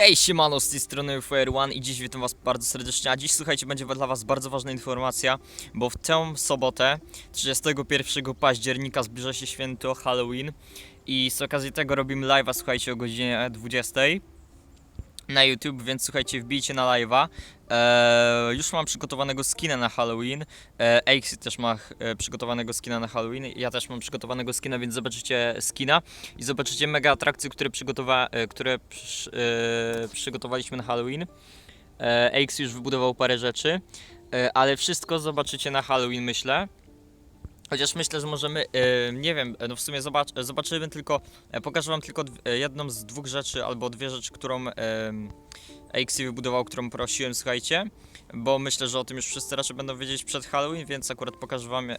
Hej, siemano, z tej strony Fire One i dziś witam was bardzo serdecznie, a dziś słuchajcie, będzie dla was bardzo ważna informacja, bo w tę sobotę, 31 października zbliża się święto Halloween i z okazji tego robimy live'a, słuchajcie, o godzinie 20 na YouTube, więc słuchajcie, wbijcie na live'a. Eee, już mam przygotowanego skina na Halloween. Eee, też ma e, przygotowanego skina na Halloween. Ja też mam przygotowanego skina, więc zobaczycie skina i zobaczycie mega atrakcje, które, przygotowa e, które przy, e, przygotowaliśmy na Halloween. E, Aixy już wybudował parę rzeczy, e, ale wszystko zobaczycie na Halloween, myślę. Chociaż myślę, że możemy, e, nie wiem, no w sumie zobacz, zobaczymy tylko, e, pokażę wam tylko e, jedną z dwóch rzeczy, albo dwie rzeczy, którą e, AXI wybudował, którą prosiłem, słuchajcie, bo myślę, że o tym już wszyscy raczej będą wiedzieć przed Halloween, więc akurat pokażę wam, e,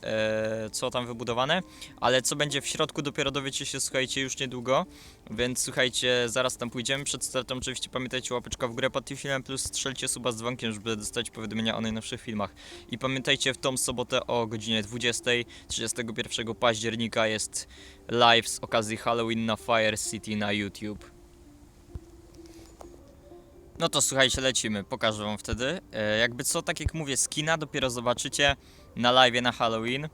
co tam wybudowane, ale co będzie w środku dopiero dowiecie się, słuchajcie, już niedługo, więc słuchajcie, zaraz tam pójdziemy, przed startem oczywiście pamiętajcie łapeczka w górę pod tym filmem, plus strzelcie suba z dzwonkiem, żeby dostać powiadomienia o najnowszych filmach. I pamiętajcie, w tą sobotę o godzinie 20, 31 października jest live z okazji Halloween na Fire City na YouTube. No to słuchajcie, lecimy, pokażę wam wtedy. E, jakby co, tak jak mówię, skina dopiero zobaczycie na live na Halloween.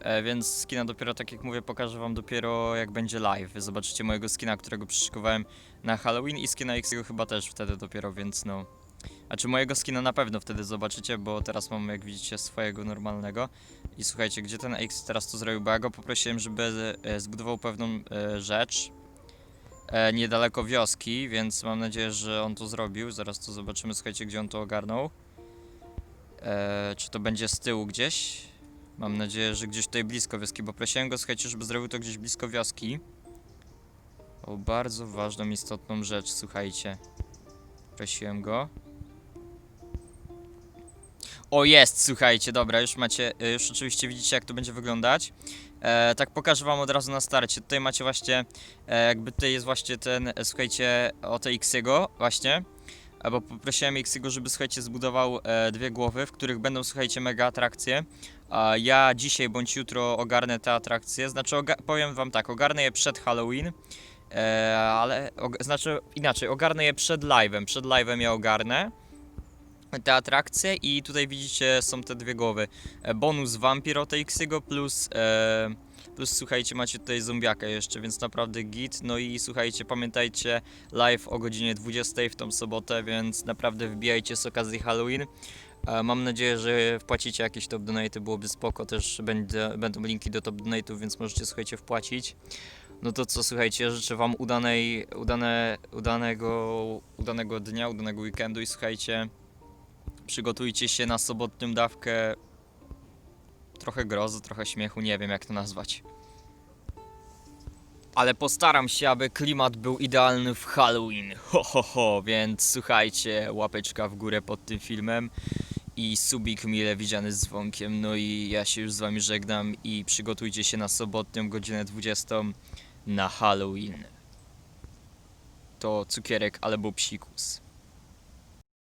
E, więc skina dopiero, tak jak mówię, pokażę wam dopiero jak będzie live. Zobaczycie mojego skina, którego przyszykowałem na Halloween i skina X'ego chyba też wtedy dopiero, więc no. A czy mojego skina na pewno wtedy zobaczycie, bo teraz mam, jak widzicie, swojego normalnego. I słuchajcie, gdzie ten X teraz to zrobił? Bo ja go poprosiłem, żeby e, zbudował pewną e, rzecz niedaleko wioski, więc mam nadzieję, że on to zrobił. Zaraz to zobaczymy, słuchajcie, gdzie on to ogarnął. E, czy to będzie z tyłu gdzieś? Mam nadzieję, że gdzieś tutaj blisko wioski, bo prosiłem go, słuchajcie, żeby zrobił to gdzieś blisko wioski. O bardzo ważną, istotną rzecz, słuchajcie. Prosiłem go. O jest, słuchajcie, dobra, już macie, y, już oczywiście widzicie jak to będzie wyglądać. E, tak pokażę wam od razu na starcie. Tutaj macie właśnie, e, jakby tutaj jest właśnie ten, e, słuchajcie, o tej Xego właśnie. E, Bo poprosiłem Xego, żeby, słuchajcie, zbudował e, dwie głowy, w których będą, słuchajcie, mega atrakcje. A ja dzisiaj bądź jutro ogarnę te atrakcje. Znaczy, powiem wam tak, ogarnę je przed Halloween. E, ale, znaczy inaczej, ogarnę je przed live'em. Przed live'em je ogarnę te atrakcje i tutaj widzicie są te dwie głowy. E, bonus Vampir od Xego plus e, plus słuchajcie macie tutaj zombiaka jeszcze, więc naprawdę git. No i słuchajcie, pamiętajcie live o godzinie 20 w tą sobotę, więc naprawdę wbijajcie z okazji Halloween. E, mam nadzieję, że wpłacicie jakieś top donate, byłoby spoko, też będzie, będą linki do top donate'ów, więc możecie słuchajcie wpłacić. No to co, słuchajcie, życzę wam udanej, udane, udanego, udanego dnia, udanego weekendu i słuchajcie, przygotujcie się na sobotnią dawkę trochę grozy, trochę śmiechu, nie wiem jak to nazwać. Ale postaram się, aby klimat był idealny w Halloween. Ho, ho, ho, więc słuchajcie, łapeczka w górę pod tym filmem i subik mile widziany z dzwonkiem. No i ja się już z wami żegnam i przygotujcie się na sobotnią godzinę 20 na Halloween. To cukierek albo psikus.